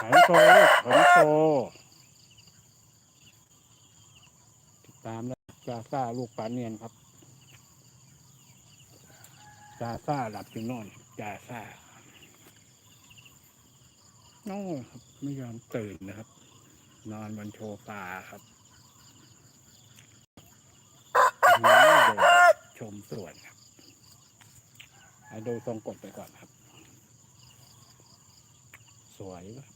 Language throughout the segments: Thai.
ขันโชขันโชติดตามแล้วจาซ่าลูกปลาเนียนครับจาซ่าหลับอยู่น่นจาซ่าโน่ครับไม่ยอมตื่นนะครับ นอนบนโชฟาครับดินชมสวนครับให้ดูทรงกดไปก่อนครับ สวยครับ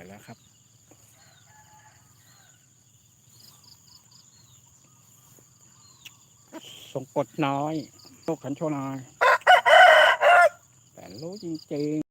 ต้องกดไปแล้วครับ สงกดน้อยโลกขันโชน้อยแต่รู้จริงๆ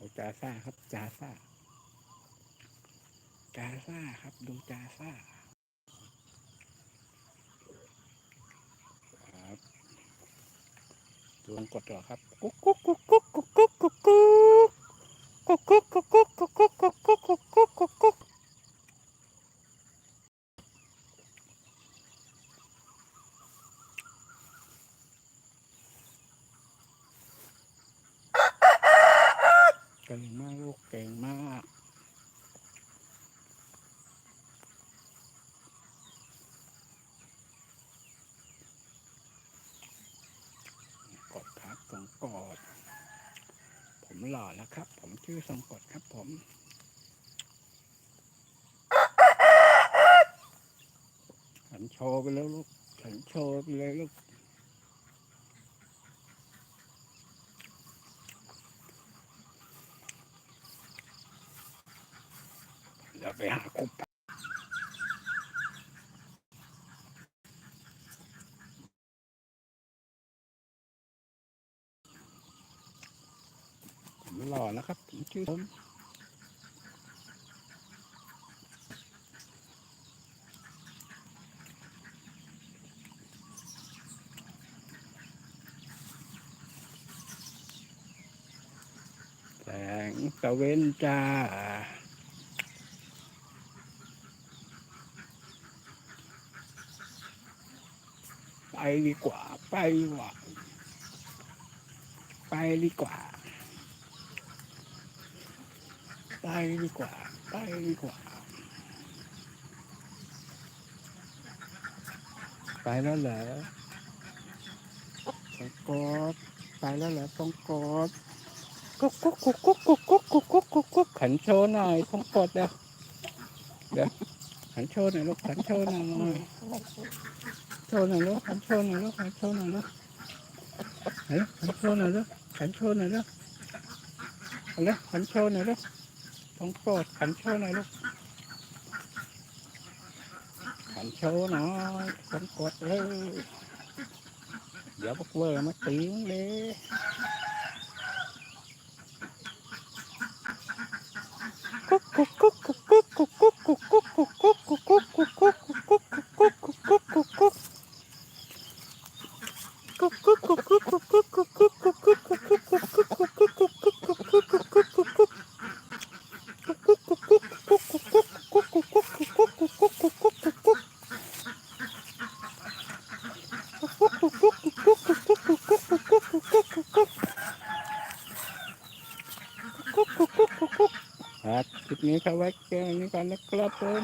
ดูจาซ่าครับจาซ่าจาซ่าครับ ดูจาซ่าครับลองกดเหรอครับกุ๊กกุ๊กกุ๊กกุ๊กกุ๊กกุ๊กกุ๊กกุ๊กกุ๊กกุ๊กกุ๊กกุ๊กกุ๊กกุ๊กกุ๊กกุ๊กกุ๊ก เก่งมากลูกเก่งมากกดครับสองกดผมหล่อแล้วครับ ผมชื่อทรงกดครับผมฉันโชว์ไปแล้วลูกฉันโชว์ไปเลยลูก เดี๋ยวไปหาคุปผมหล่อแล้วครับผมชื่อผมแสงตะเวนจ้า ไปดีกว่า ไปดีกว่า ไปดีกว่า ไปดีกว่า ไปดีกว่า ไปแล้วเหรอต้องกดไปแล้วเหรอต้องกดกุ๊กกุ๊กกุ๊กกุ๊กกุ๊กกุ๊กกุ๊กกุ๊กกุ๊กกุ๊กขันโชว์หน่อยต้องกดเดี๋ยวเดี๋ยว ขันโชว์หน่อยลูกขันโชว์หน่อยโชว์หน่อยลูกขันโชว์หน่อยลูกขันโชว์หน่อยลูกเฮ้ยขันโชว์หน่อยลูกขันโชว์หน่อยลูกเอาเลยขันโชว์หน่อยลูกต้องโปรดขันโชว์หน่อยลูกขันโชว์หน่อยต้องกดเลยเดี๋ยวพวกเวอร์มาตีมึงเลย ครับคลิปนี้เขาไว้แค่นี้ก่อนนะครับผม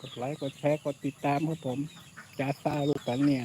กดไลค์กดแชร์กดติดตามครับผมจ้าซาลูกกันเนี่ย